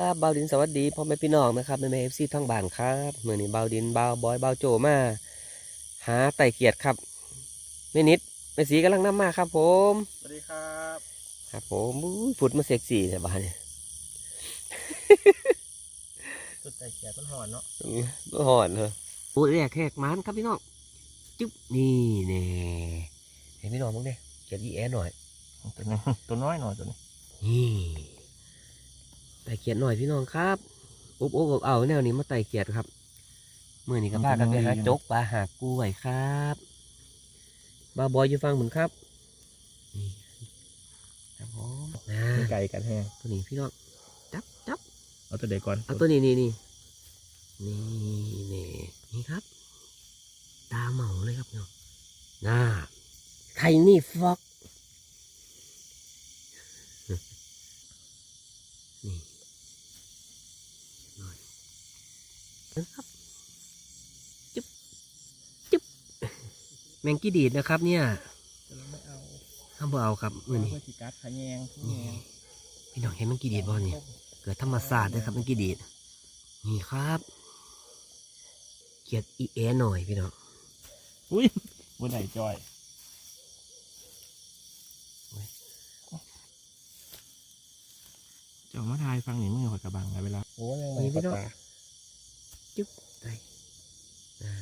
ครับเบาดินสวัสดีพ่อแม่พี่น้องนะครับแม่แม่เอฟซีทั้งบ้านครับเมื่อนี้เบาดินเบาบอยเบาโจมาหาไต่เกียรติครับแม่นิดแม่สีกำลังนำมาครับ ผมสวัสดีครับครับผมอุ้ยผุดมาเซ็กซี่แต่บ้านเนี่ยสุดใจเขียดมันหอนเนาะก็หอนเลยโอ้ยแรกแขกมันครับพี่น้องจุ๊บนี่แน่เห็นพี่น้องมั้งเนี่ยเกียรติอีแอหน่อยตัวนี้ตัวน้อยหน่อยตัวนี้นี่ ไต่เกียรติหน่อยพี่น้องครับอุ๊บอุ๊บอุ๊บเอาแนวนี้มาไต่เกียรติครับเมื่อนี้ก็พากันไปหาจกปลาหากล้วยครับบาวบอยอยู่ฟังเหมือนครับนี่ครับผมนะมีไก่กันแห้งตัวนี้พี่น้องจับจับเอาตัวเด็กก่อนเอาตัวนี้นี่นี่นี่นี่นี่ครับ ตาเหมาเลยครับเนาะน่าไทนี่ฟอกนี่หน่อย นะครับจุ๊บจุ๊บแมงกี้ดีดนะครับ เนี่ยจะไม่เอาห้ามบ่เอาครับมือนี้เพื่อที่กัดขะแยงขะแยนี่งพี่น้องเห็นแมงกี้ดีดบ่เนี่ยเกิดธรรมศาสตร์ด้วยครับแมงกี้ดีดนี่ครับเกียดอีแอหน่อยพี่น้องอุ้ยบนไหนจอยเจ้ามาทายฟังหนิมึงหอยกระบังไงเวลาโอ้ยังไงนี่พี่ก็น้องตา จุ๊บไปอ่า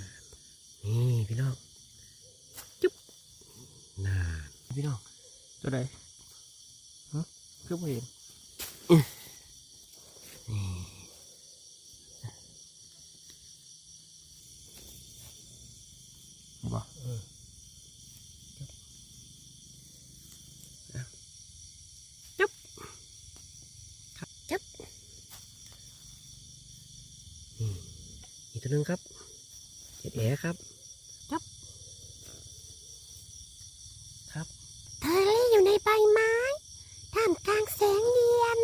นี่พี่น้อง จุ๊บน่าพี่น้องตัวใดฮะคือบ่เห็นนี่ เห็นบ่ ครับจับนี่อีกตัวหนึงครับเจ็ดแอครับ จับ ครับ เธอรี่อยู่ ในใบไม้ท่ามกลางแสงเย็น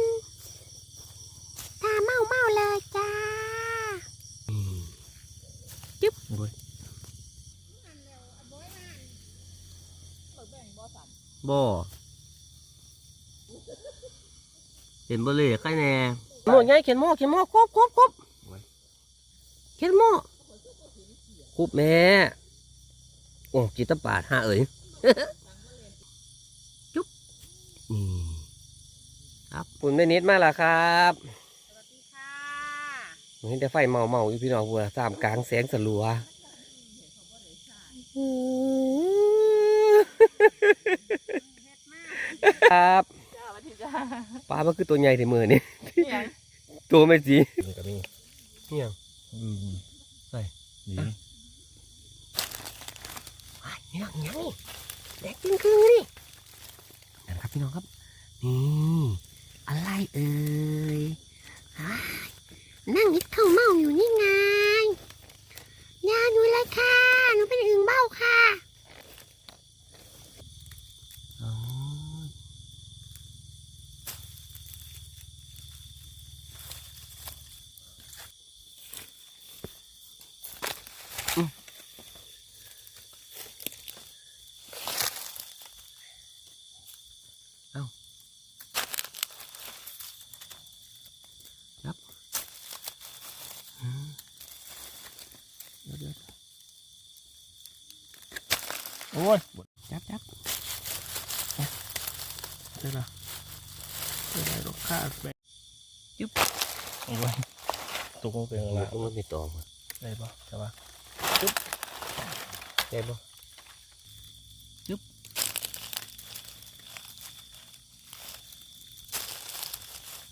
ตาเมาเมาๆเลยจ้านี่โอ้ยบ่เห็นบ่เลยใครแน่โม่ไงเขียนโม่เขียนโม่ครบครบครบเขียนโม่ครบแม่โอ้จิตตปาดห้าเอ๋ย จุ๊บนี่ ครับปุ่นแม่นิดมาแล้วครับสวัสดีค่ะเห็นแต่ไฟเมาเมาๆอยู่พี่น้องบัวสามกลางแสงสลัวครับจ้าสวัสดีจ้าปลามันคือตัวใหญ่ที่มือนี่เนี่ยตัวไม่สีนี่ก็มีเนี่ยอืมใส่นี่ว้ายนี่หนังยังนี่แดกจริงคือนี่นั่นครับพี่น้องครับ นี่ อะไรเอ่ยนั่งนิดเข้าเมาอยู่นี่ไงยาหนูเลยค่ะ หนูเป็นอึ่งเบ้าค่ะ เดี๋ยวเดี๋ยวโอ้ยจับจับเดี๋ยวนะเดี๋ยวได้รถค่าไปยึบโอ้ยตกลงเป็นอะไรโอ้มันไม่ตองว่ะได้ปะใช่ปะได้ปะ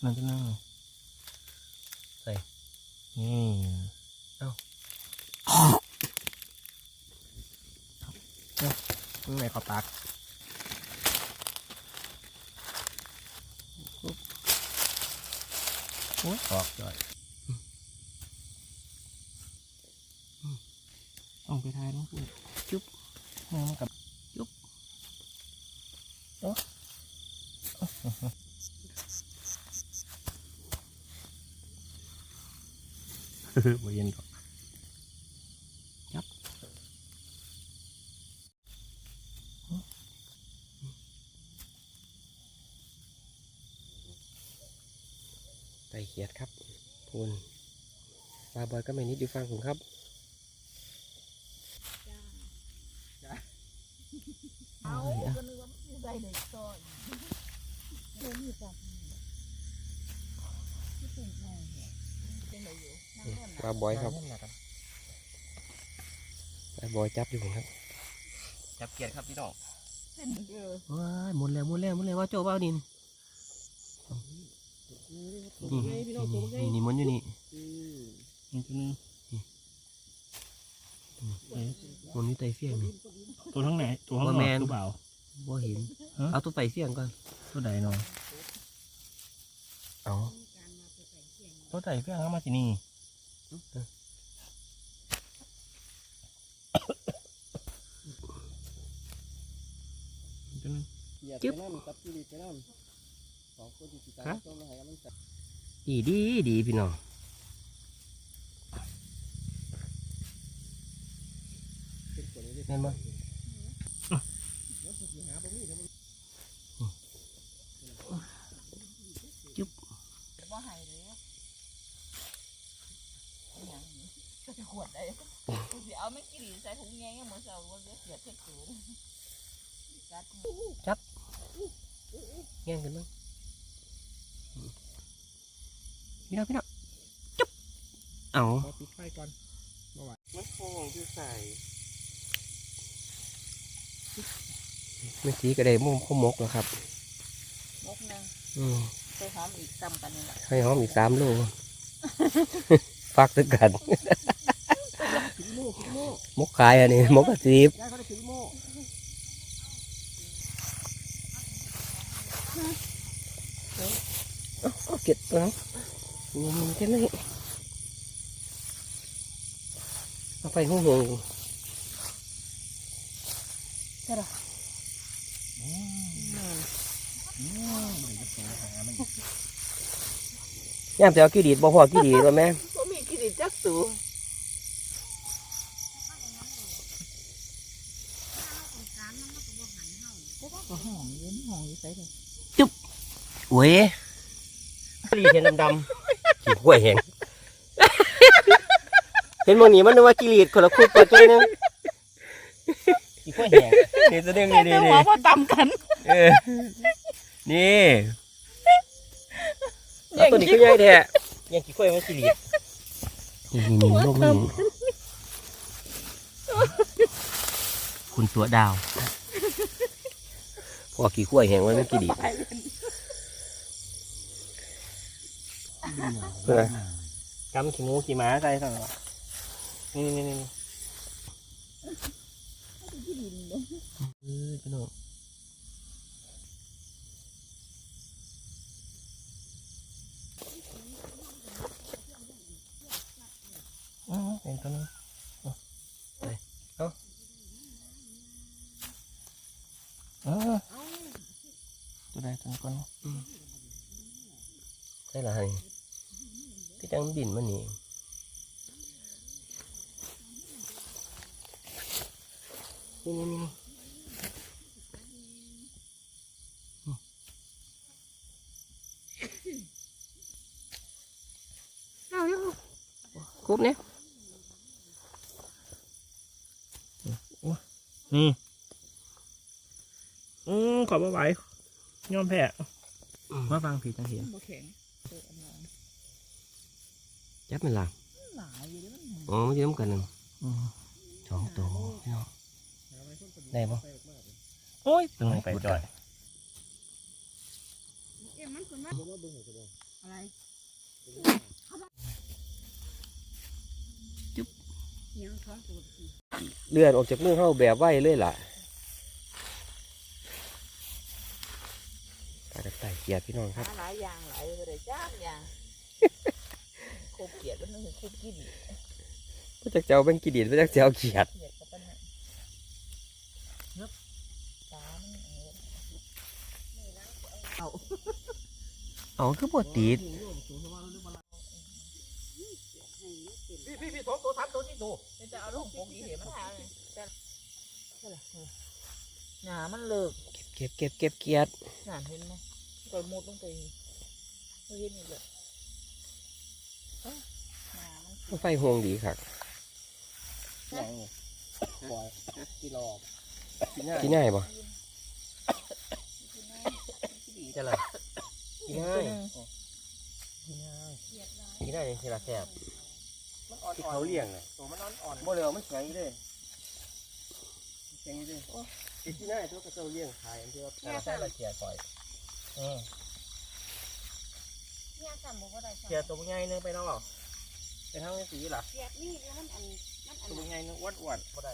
นั่นจะนั่งใส่นี่เอ้า ข้างในเขาตักโอ้ยออกจ่อยเอาไปทายนะคุณจุ๊บมันกับจุ๊บโอ้บ่เย็นดอก ไต่เขียด ยดครับพูนปลา บอยก็ไม่นิดอยู่ฟังผมครับเอาก็นึกว่ามันใส่ในซอยเดี๋ยวนี้จ้ะที่เป็นไงเนี่ยเป็นอะไรอยู่นั่งเล่นปลาบอยครับปลาบอยจับอยู่ผมครับ จับเกียดครับพี่น้องเป็นเด้อว้ายหมดแล้วหมดแล้วหมดแล้วว่าโจ้เบ้าดินนี่นี่นี่นี่มันอยู่นี่ นี่ตัวนึงมันอยู่ใต้เฟียงนี่ตัวทั้งไหนตัวข้างนบ่อแม่กนหรือเปล่าบ่เห็นฮะเอาตัวไฟเฟียงก่อนตัวใดเนาะเอาตัวใดเพื่อนเข้ามาที่นี่ตัวนึงจึ๊บฮะดีดีดีพี่น้อง แม่นบ่บ่ให้เลยเอาอย่างนี้ก็จะขวดได้กูสิเอาไม่กี่ดีใส่ถุงแงงเหมือนเสาว่าเสียดเทศสูงกัดแย่งกันมั้งพี่น้องพี่น้องจุ๊บเอาขอปิดไฟก่อนมันโค้งที่ใส่ เมื่อกี้ก็ได้มุมข้าวมกแล้วครับมกนึงอืมไปหอมอีกซ้ำกันนี่แหละให้หอมอีกสามโลฟักตึกกันมกขายอันนี้มกกระสีบเอาเอา เก็บตัวน้องนี่มันจะไม่เอาไปหูหูย่ามแต่เอากี่ดีดบ่พอกี่ดีดว่าแม่ก็มีกี่ดีจักสูก็หอมเย็นหอมอยู่ใส่เลยโอ้ยดีเห็นดำๆขี้ห้วยแหงเห็นโมนี่มันนึกว่ากิรีดคนละคุดตัวตัวนึง ขี้ห้วยแหงนี่ตัวนึงนี่นี่แต่นี่หัวพอตำกันเออนี่เอาตัวนี้ก็ใหญ่แท้ยังขี้ห้วยมันกิรีดนี่นี่นี่ลงนี่คุณตัวดาวพอขี้ห้วยแหงไว้มันกิรีดเพื่อกำขี้หมูขี้หม้าใส่สั่งวะนี่นี่นี่นี่ เออพี่น้อง อือเป็นตัวนึงเออตัวใดตัวนี้ก่อน ใช่ไรก็จังบินมันนี่นี่นี่นี่เอาเร็วคุบเนี่ยนี่อืมขอบไหวย้อมแพ้มาฟังผิดจังเห็นบ่แข็ง เปิดอันนั้นจับมันหลังหนาอยู่เด้อมันอ๋อมันจะต้องกันหนึ่งอืมสองตัวพี่น้องได้ปะโอ้ยตึงไปจ่อยเอ็มมันคนมาอะไรจุ๊บยังท้องตัวเลื่อนออกจากมือเข้าแบบไหวเลยล่ะากระต่ายเกียดพี่น้องครับหาหลายอย่างหลายเลยจ้าอย่างคบเกลียดแล้วนึกคบกินพระจักเจ้าเป็นกีดีดพระจักเจ้าเกียดเกลียดกับปัญหาเนับตามันเอาเอาคือปวดตีดพี่พี่พี่สองตัวสามตัวสี่ตัวจะเอาลูกโป่งดีเห็นมันหาเลยแต่หนามันเลิก เก็บเก็บเก็บเกียดหนาเห็นไหมตัวมุดลงไปเห็นนี่เลยไฟห่วงดีครับยังปล่อยกี่รอบกินง่ายกินง่ายบ่ดีจังเลยกินง่ายกินง่ายกินได้ยังสิละแซ่บมันอ่อนที่เขาเลี้ยงน่ะตัวมันอ่อนอ่อนบ่เลยมันแข็งอยู่เด้แข็งอยู่เด้กิน ที่ง่ายตัวกระเจ้าเลี้ยงขายอันที่ว่าแต่ละแซ่บละเกียร์ก่อยอืมเนี่ยสั่งบอกว่าได้เกียร์ตัวใหญ่นึงไปเนาะไปทางนี้สีล่ะเกียดนี่แล้วมันอันมันอันตัวใหญ่นึงอ้วนอ้วนบ่ได้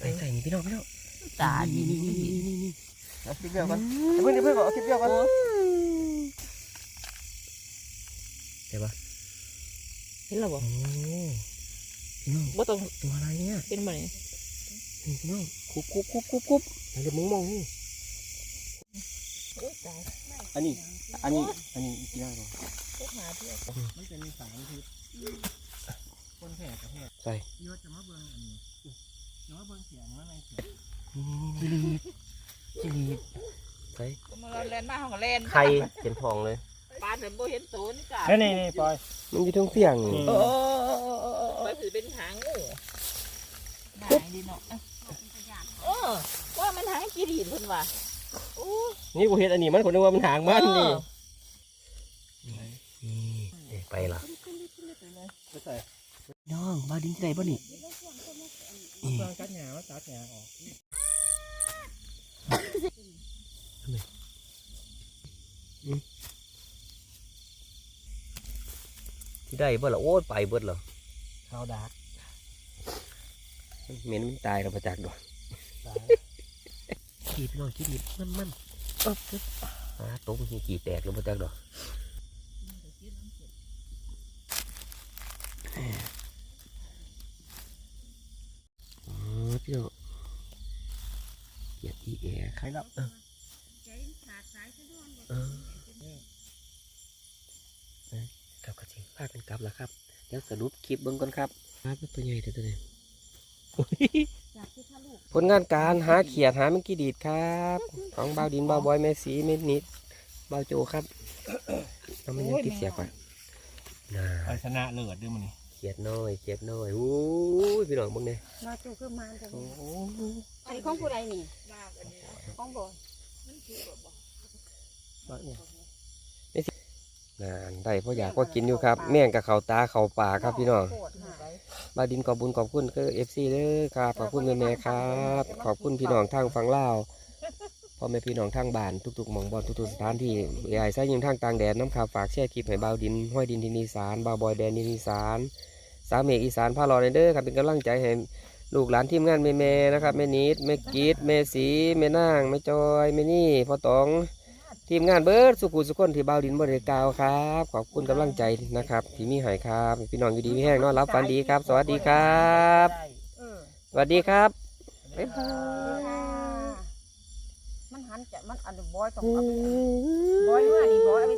ไอ้ใส่นี่พี่น้องพี่น้องตาดีนี่นี่นี่นี่นี่เอาคลิปเดียวกันเดี๋ยวเพิ่งเดี๋ยวเพิ่งเอาคลิปเดียวกัน เห็นปะ เห็นแล้วบ่โอ้พี่น้องบ่ต้องตัวอะไรเนี่ยเป็นบ่นี่นี่พี่น้องคุบคุบคุบคุบคุบเดี๋ยวมึงมองนี่โอ้ยตายอันนี้ อันนี้ อันนี้กินได้ป่ะพวกหาเที่ยวมันจะมีสารพิษคนแผลกับแผลใส่ยศจะมาเบิ่งอันนี้จะมาเบิ่งเสียงว่าอะไรเสียงจิลีดจิลีดใส่มาเล่นมาเฮาก็เล่นไข่เห็นทองเลย ปานบ่เห็นตูนจ้ะนี่นี่นี่ปล่อยมันอยู่ตรงเสียงนี่ โอ้ไปถือเป็นหางงูหางดีเนาะเออว่ามันหางกี่ดีเพิ่นว่าโอ้นี่กูเห็นอันนี้มันคนนึกว่ามันหางมันนี่เออนี่ไปละไปใส่น้องมาดิ้งที่ไหนบ่นี่เพื่อนกัดหยาว่าตัดหยาออก ที่ได้เบิดละโอ้ยไปเบิดเหรอขาวดาร์กเหม็นมันตายเราประจักษ์ด้วยตายขี่พี่น้องขี่ดีมันมันเอออ่าตกมีขี่แตกเราประจักษ์ดอกอ๋อพี่น้องเหยียดอีแอร์ใครรับ เออเออเอ อกลับกระชิงพากันกลับแล้วครับ เดี๋ยวสรุปคลิปเบิ้งก่อนครับครับตัวใหญ่เด้อตัวนี้จากที่ถ้าลูกผลงานการหาเขียดหาแมงกีดีดครับ ของบ่าวดินบ่าวบอยแม่สีแม่นิดบ่าวโจครับเอามันยังติดเสียก่อนน่าไปชนะเลิศด้วยมันนี่เขียดน้อยเขียดน้อยอู้ยพี่น้องเบิ่งเนี่ยมาจูคือมาเถอะโอ้โหอันนี้ของผู้ใดนี่มากอันนี้ของบ่มันคือแบบบ่มาเนี่ย น่าได้พ่ออยากก็กินอยู่ครับ แม่งกับเขาตาเขาปากครับพี่น้องโคตรหาบ่าวดินขอบบุญขอบคุณก็เอฟซีเด้อครับขอบคุณแม่แม่ๆครับ ขอบคุณพี่น้องทางฝั่งลาวพ่อแม่พี่น้องทางบ้านทุกๆหมองบอลทุกๆสถานที่ใหญ่ใส่ยิงทางต่างแดนน้ำข่าวฝากแช่คลิปให้บ่าวดินห้อยดินทินีสารบ่าวบอยแดนทินีสารสามเอกอีสานพารอเด้อครับเป็นกำลังใจให้ลูกหลานทีมงานแม่แม่ๆนะครับแม่นิดแม่กีดแม่สีแม่นางแม่จอยแม่นี่พ่อตอง ทีมงานเบิร์ดสุขุสุขคนที่บ่าวดินบริกล่าวครับ ขอบคุณกำลังใจนะครับที่มีให้ครับพี่น้องอยู่ดีมีแห้งนอนรับฝันดีครับ สวัสดีครับ เออสวัสดีครับบ๊ายบายมันหันจะมันอันบอยต้องเอาไปบอยว่านี่บอยเอาไป